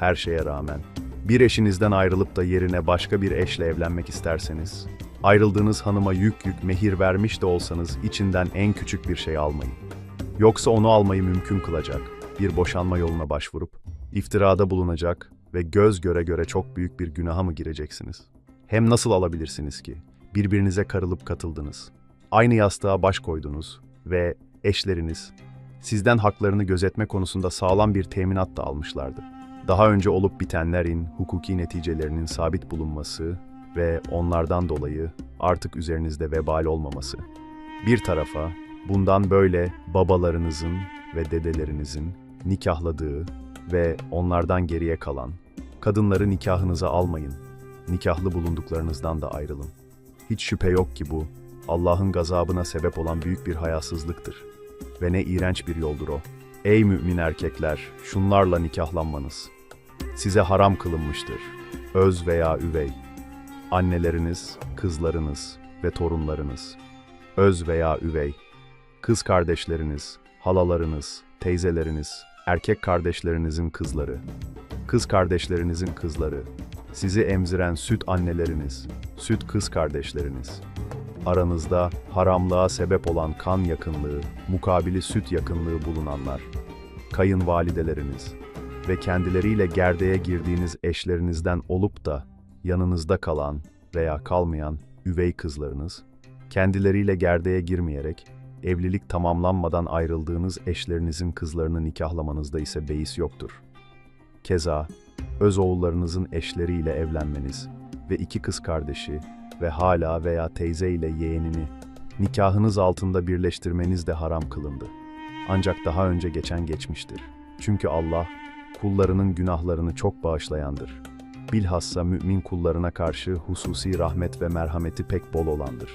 her şeye rağmen, bir eşinizden ayrılıp da yerine başka bir eşle evlenmek isterseniz, ayrıldığınız hanıma yük yük mehir vermiş de olsanız içinden en küçük bir şey almayın. Yoksa onu almayı mümkün kılacak, bir boşanma yoluna başvurup, iftirada bulunacak ve göz göre göre çok büyük bir günaha mı gireceksiniz? Hem nasıl alabilirsiniz ki? Birbirinize karılıp katıldınız. Aynı yastığa baş koydunuz ve eşleriniz sizden haklarını gözetme konusunda sağlam bir teminat da almışlardı. Daha önce olup bitenlerin hukuki neticelerinin sabit bulunması ve onlardan dolayı artık üzerinizde vebal olmaması. Bir tarafa bundan böyle babalarınızın ve dedelerinizin nikahladığı ve onlardan geriye kalan kadınları nikahınıza almayın. Nikahlı bulunduklarınızdan da ayrılın. Hiç şüphe yok ki bu Allah'ın gazabına sebep olan büyük bir hayasızlıktır. Ve ne iğrenç bir yoldur o. Ey mümin erkekler, şunlarla nikahlanmanız. Size haram kılınmıştır. Öz veya üvey. Anneleriniz, kızlarınız ve torunlarınız. Öz veya üvey. Kız kardeşleriniz, halalarınız, teyzeleriniz, erkek kardeşlerinizin kızları. Kız kardeşlerinizin kızları. Sizi emziren süt anneleriniz, süt kız kardeşleriniz. Aranızda haramlığa sebep olan kan yakınlığı, mukabili süt yakınlığı bulunanlar, kayınvalideleriniz ve kendileriyle gerdeğe girdiğiniz eşlerinizden olup da yanınızda kalan veya kalmayan üvey kızlarınız, kendileriyle gerdeğe girmeyerek evlilik tamamlanmadan ayrıldığınız eşlerinizin kızlarını nikahlamanızda ise beis yoktur. Keza öz oğullarınızın eşleriyle evlenmeniz ve iki kız kardeşi ve hala veya teyze ile yeğenini nikahınız altında birleştirmeniz de haram kılındı. Ancak daha önce geçen geçmiştir. Çünkü Allah kullarının günahlarını çok bağışlayandır. Bilhassa mümin kullarına karşı hususi rahmet ve merhameti pek bol olandır.